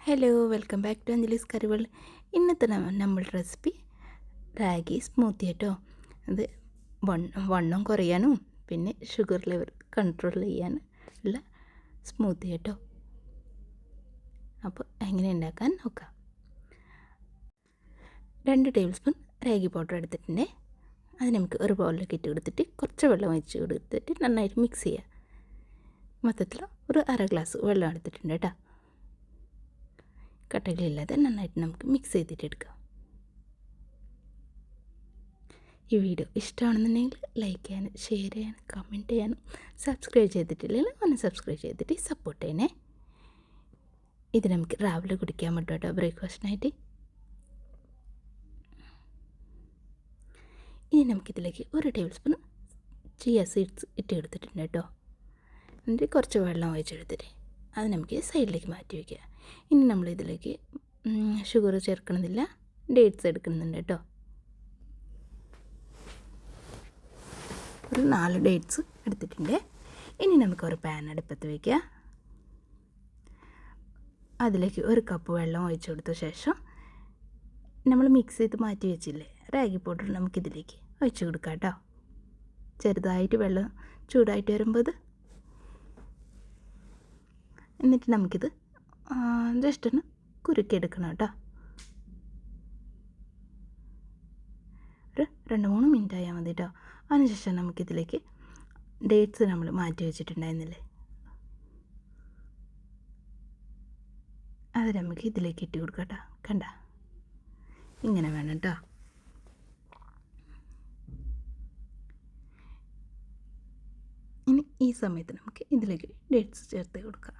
Hello welcome back to Anjali's കറിവൾ ഇന്നത്തെ നമ്മളുടെ recipe ragi smoothie കേട്ടോ അത് വണ്ണം കുറയാനും പിന്നെ ഷുഗർ ലെവൽ കൺട്രോൾ ചെയ്യാൻ ഉള്ള സ്മൂത്തി കേട്ടോ അപ്പോൾ എങ്ങനെ ഉണ്ടാക്കാൻ നോക്കാം. രണ്ട് ടേബിൾ സ്പൂൺ റാഗി പൗഡർ എടുത്തിട്ടുണ്ട്. അത് നമുക്ക് ഒരു ബൗളിലേക്ക് ഇട്ട് കൊടുത്തിട്ട് കുറച്ച് വെള്ളം ഒഴിച്ച് കൊടുത്തിട്ട് നന്നായിട്ട് മിക്സ് ചെയ്യുക മൊത്തത്തിൽ ഒരു അര ഗ്ലാസ് വെള്ളം എടുത്തിട്ടുണ്ട് കേട്ടോ. കട്ടകളില്ലാതെ നന്നായിട്ട് നമുക്ക് മിക്സ് ചെയ്തിട്ട് എടുക്കാം. ഈ വീഡിയോ ഇഷ്ടമാണെന്നുണ്ടെങ്കിൽ ലൈക്ക് ചെയ്യാനും ഷെയർ ചെയ്യാനും കമന്റ് ചെയ്യാനും സബ്സ്ക്രൈബ് ചെയ്തിട്ടില്ലെങ്കിൽ ഒന്ന് സബ്സ്ക്രൈബ് ചെയ്തിട്ട് സപ്പോർട്ട് ചെയ്യണേ. ഇത് നമുക്ക് രാവിലെ കുടിക്കാൻ പറ്റും കേട്ടോ. ബ്രേക്ക്ഫാസ്റ്റിനായിട്ട് ഇനി നമുക്കിതിലേക്ക് ഒരു ടേബിൾ സ്പൂൺ ചിയ സീഡ്സ് ഇട്ട് എടുത്തിട്ടുണ്ട് കേട്ടോ. എന്നിട്ട് കുറച്ച് വെള്ളം ഒഴിച്ചെടുത്തിട്ട് അത് നമുക്ക് സൈഡിലേക്ക് മാറ്റി വയ്ക്കുക. ഇനി നമ്മൾ ഇതിലേക്ക് ഷുഗർ ചേർക്കണമെന്നില്ല ഡേറ്റ്സ് എടുക്കുന്നുണ്ട് കേട്ടോ. ഒരു നാല് ഡേറ്റ്സ് എടുത്തിട്ടുണ്ട്. ഇനി നമുക്ക് ഒരു പാൻ അടുപ്പത്ത് വയ്ക്കുക. അതിലേക്ക് ഒരു കപ്പ് വെള്ളം ഒഴിച്ചു കൊടുത്ത ശേഷം നമ്മൾ മിക്സ് ചെയ്ത് മാറ്റി വെച്ചില്ലേ റാഗി പൗഡർ നമുക്കിതിലേക്ക് ഒഴിച്ചു കൊടുക്കാം കേട്ടോ ചെറുതായിട്ട് വെള്ളം ചൂടായിട്ട് വരുമ്പോൾ എന്നിട്ട് നമുക്കിത് ജസ്റ്റ് ഒന്ന് കുരുക്കിയെടുക്കണം കേട്ടോ. ഒരു രണ്ട് മൂന്ന് മിനിറ്റ് ആയാൽ മതി കേട്ടോ. അതിനുശേഷം നമുക്കിതിലേക്ക് ഡേറ്റ്സ് നമ്മൾ മാറ്റി വെച്ചിട്ടുണ്ടായിരുന്നില്ലേ? അത് നമുക്ക് ഇതിലേക്ക് ഇട്ട് കൊടുക്കാം കേട്ടോ. കണ്ട? ഇങ്ങനെ വേണം കേട്ടോ ഇനി ഈ സമയത്ത് നമുക്ക് ഇതിലേക്ക് ഡേറ്റ്സ് ചേർത്ത് കൊടുക്കാം.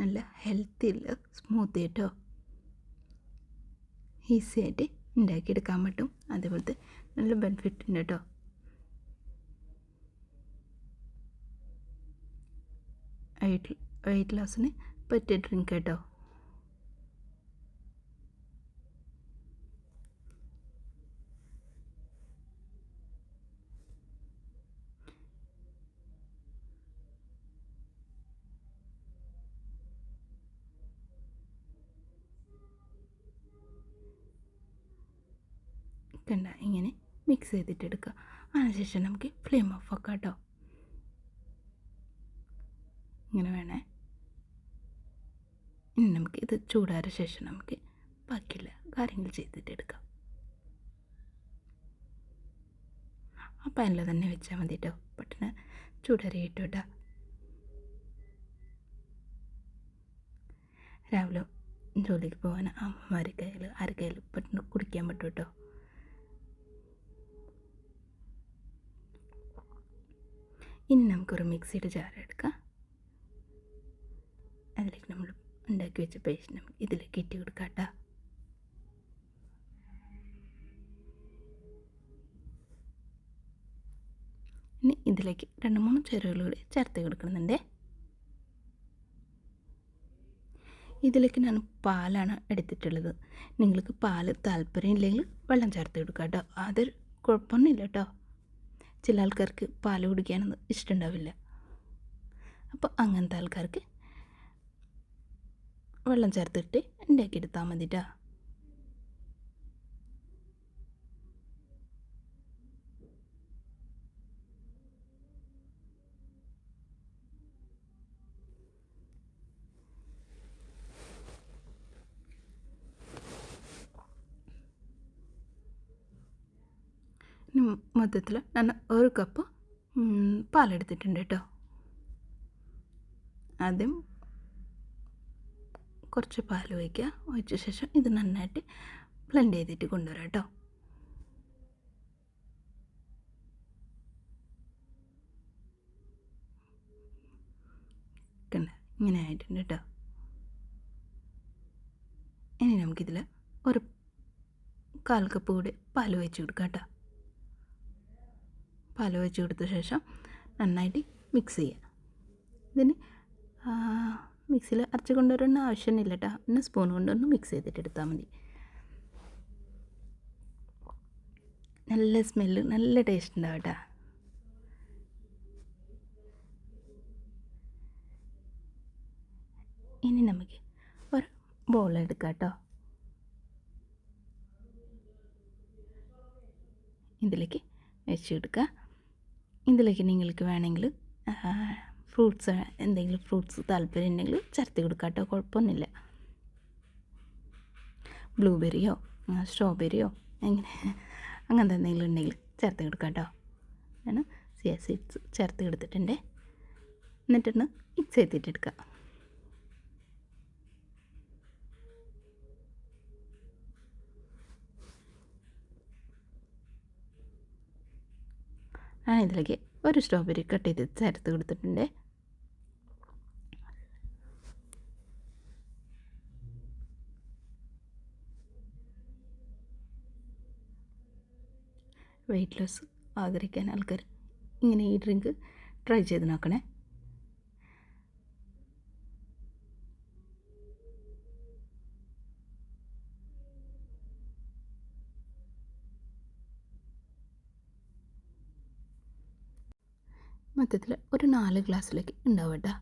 നല്ല ഹെൽത്തി ഉള്ള സ്മൂത്ത് കേട്ടോ ഈസി ആയിട്ട് ഉണ്ടാക്കിയെടുക്കാൻ പറ്റും. അതേപോലത്തെ നല്ല ബെനിഫിറ്റ് ഉണ്ട് കേട്ടോ. വെയിറ്റ് വെയിറ്റ് ലോസിന് പറ്റിയ ഡ്രിങ്ക് കേട്ടോ കണ്ട ഇങ്ങനെ മിക്സ് ചെയ്തിട്ട് എടുക്കുക അതിനുശേഷം നമുക്ക് ഫ്ലെയിം ഓഫ് ആക്കാം കേട്ടോ ഇങ്ങനെ വേണേ. ഇനി നമുക്ക് ഇത് ചൂടായ ശേഷം നമുക്ക് ബാക്കിയുള്ള കാര്യങ്ങൾ ചെയ്തിട്ട് എടുക്കാം ആ പാനിൽ തന്നെ വെച്ചാൽ മതി കേട്ടോ പെട്ടെന്ന് ചൂടറിയിട്ട് കേട്ടോ രാവിലെ ജോലിക്ക് പോകാൻ അമ്മമാരുടെ കയ്യിൽ ആരുടെ കയ്യിൽ പെട്ടെന്ന് കുടിക്കാൻ പറ്റും കേട്ടോ ഇനി നമുക്കൊരു മിക്സിയുടെ ജാർ എടുക്കാം. അതിലേക്ക് നമ്മൾ ഉണ്ടാക്കി വെച്ച പേസ്റ്റ് നമുക്ക് ഇതിലേക്ക് ഇട്ട് കൊടുക്കാം ഇനി ഇതിലേക്ക് രണ്ട് മൂന്ന് ചേരുവകൾ കൂടി ചേർത്ത് കൊടുക്കുന്നുണ്ട്. ഇതിലേക്ക് ഞാൻ പാലാണ് എടുത്തിട്ടുള്ളത്. നിങ്ങൾക്ക് പാൽ താല്പര്യം ഇല്ലെങ്കിൽ വെള്ളം ചേർത്ത് കൊടുക്കാം കേട്ടോ. അതൊരു കുഴപ്പമൊന്നുമില്ല കേട്ടോ. ചില ആൾക്കാർക്ക് പാൽ കുടിക്കാനൊന്നും ഇഷ്ടമുണ്ടാവില്ല അപ്പോൾ അങ്ങനത്തെ ആൾക്കാർക്ക് വെള്ളം ചേർത്തിട്ട് ഉണ്ടാക്കിയെടുത്താൽ മതിട്ടാ. മൊത്തത്തിൽ ഞാൻ ഒരു കപ്പ് പാലെടുത്തിട്ടുണ്ട് കേട്ടോ. ആദ്യം കുറച്ച് പാൽ ഒഴിക്കുക. ഒഴിച്ച ശേഷം ഇത് നന്നായിട്ട് ബ്ലെൻഡ് ചെയ്തിട്ട് കൊണ്ടുവരാം കേട്ടോ. ഇങ്ങനെ ആയിട്ടുണ്ട് കേട്ടോ. ഇനി നമുക്കിതിൽ ഒരു കാൽ കപ്പ് കൂടി പാൽ വെച്ച് കൊടുക്കാം കേട്ടോ. പാൽ ഒഴിച്ച് കൊടുത്ത ശേഷം നന്നായിട്ട് മിക്സ് ചെയ്യുക ഇതിന് മിക്സിയിൽ അരച്ച് കൊണ്ടുവരേണ്ട ആവശ്യമില്ല കേട്ടോ പിന്നെ സ്പൂൺ കൊണ്ടൊന്ന് മിക്സ് ചെയ്തിട്ട് എടുത്താൽ മതി. നല്ല സ്മെല്ല് നല്ല ടേസ്റ്റ് ഉണ്ടാവും കേട്ടോ ഇനി നമുക്ക് ഒരു ബോൾ എടുക്കാം കേട്ടോ ഇതിലേക്ക് വെച്ചെടുക്കുക ഇതിലേക്ക് നിങ്ങൾക്ക് വേണമെങ്കിൽ ഫ്രൂട്ട്സ് എന്തെങ്കിലും ഫ്രൂട്ട്സ് താല്പര്യം ഉണ്ടെങ്കിൽ ചേർത്ത് കൊടുക്കാട്ടോ കേട്ടോ. കുഴപ്പമൊന്നുമില്ല. ബ്ലൂബെറിയോ സ്ട്രോബെറിയോ എങ്ങനെ അങ്ങനത്തെ എന്തെങ്കിലും ഉണ്ടെങ്കിൽ ചേർത്ത് കൊടുക്കാട്ടോ കേട്ടോ. ഞാൻ സിയ സീഡ്സ് ചേർത്ത് കൊടുത്തിട്ടുണ്ട്. എന്നിട്ടൊന്ന് മിക്സ് ചെയ്തിട്ടെടുക്കുക ഞാൻ ഇതിലേക്ക് ഒരു സ്ട്രോബെറി കട്ട് ചെയ്ത് ചേർത്ത് കൊടുത്തിട്ടുണ്ട്. വെയിറ്റ് ലോസ് ആഗ്രഹിക്കാൻ ആൾക്കാർ ഇങ്ങനെ ഈ ഡ്രിങ്ക് ട്രൈ ചെയ്ത് നോക്കണേ. മൊത്തത്തിൽ ഒരു നാല് ഗ്ലാസ്സിലേക്ക് ഉണ്ടാവും കേട്ടോ.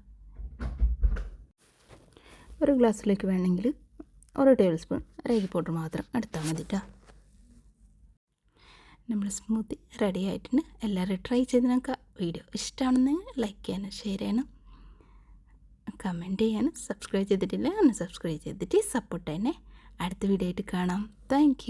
ഒരു ഗ്ലാസ്സിലേക്ക് വേണമെങ്കിൽ ഒരു ടേബിൾ സ്പൂൺ റേഗി പൗഡർ മാത്രം എടുത്താൽ മതി കേട്ടോ. നമ്മൾ സ്മൂത്തി റെഡി ആയിട്ടുണ്ട്. എല്ലാവരും ട്രൈ ചെയ്ത് നോക്കുക. വീഡിയോ ഇഷ്ടമാണെന്ന് ലൈക്ക് ചെയ്യാനും ഷെയർ ചെയ്യണം കമന്റ് ചെയ്യാനും സബ്സ്ക്രൈബ് ചെയ്തിട്ടില്ല ഒന്ന് സബ്സ്ക്രൈബ് ചെയ്തിട്ട് സപ്പോർട്ട് തന്നെ അടുത്ത വീഡിയോ ആയിട്ട് കാണാം. താങ്ക്